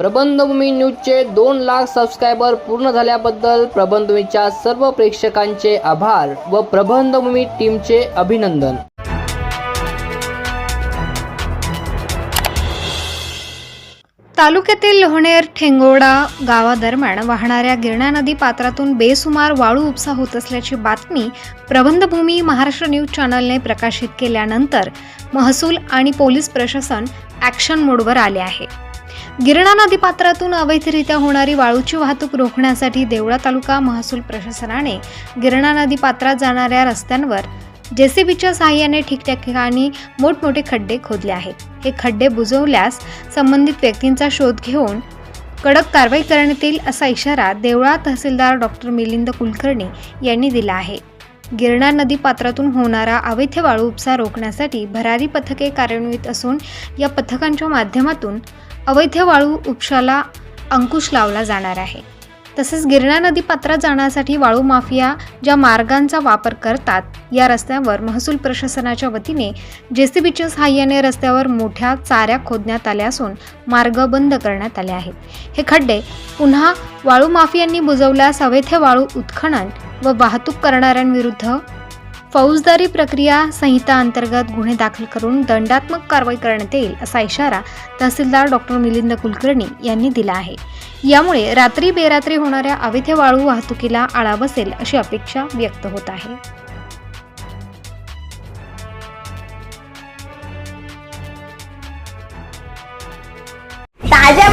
प्रबंधभूमी न्यूजचे दोन लाख सबस्क्रायबर पूर्ण झाल्याबद्दल प्रबंधभूमीच्या सर्व प्रेक्षकांचे आभार व प्रबंधभूमी टीमचे अभिनंदन. तालुक्यातील लोहणेर ठेंगोडा गावादरम्यान वाहणाऱ्या गिरणा नदी पात्रातून बेसुमार वाळू उपसा होत असल्याची बातमी प्रबंधभूमी महाराष्ट्र न्यूज चॅनलने प्रकाशित केल्यानंतर महसूल आणि पोलीस प्रशासन ॲक्शन मोडवर आले आहे. गिरणा नदी पात्रातून अवैधरित्या होणारी वाळूची वाहतूक रोखण्यासाठी देवळा तालुका महसूल प्रशासनाने गिरणा नदी पात्रात जाणाऱ्या रस्त्यांवर जेसीबीच्या सहाय्याने ठिकठिकाणी मोठमोठे खड्डे खोदले आहेत. हे खड्डे बुजवल्यास संबंधित व्यक्तींचा शोध घेऊन कडक कारवाई करण्यात येईल असा इशारा देवळा तहसीलदार डॉक्टर मिलिंद कुलकर्णी यांनी दिला आहे. गिरणा नदी पात्रातून होणारा अवैध वाळू उपसा रोखण्यासाठी भरारी पथके कार्यान्वित असून या पथकांच्या माध्यमातून अवैध वाळू उपशाला अंकुश लावला जाणार आहे. तसेच गिरणा नदी पात्रात जाण्यासाठी वाळू माफिया ज्या मार्गांचा वापर करतात या रस्त्यावर महसूल प्रशासनाच्या वतीने जेसीबीच्या सहाय्याने रस्त्यावर मोठ्या चाऱ्या खोदण्यात आल्या असून मार्ग बंद करण्यात आले आहेत. हे खड्डे पुन्हा वाळू माफियांनी बुजवल्यास अवैध वाळू उत्खनन व वाहतूक करणाऱ्यांविरुद्ध फौजदारी प्रक्रिया संहिता अंतर्गत गुन्हे दाखल करून दंडात्मक कारवाई करण्यात येईल असा इशारा तहसीलदार डॉक्टर मिलिंद कुलकर्णी यांनी दिला आहे. यामुळे रात्री बेरात्री होणाऱ्या अवैध वाळू वाहतुकीला आळा बसेल अशी अपेक्षा व्यक्त होत आहे. ताज्या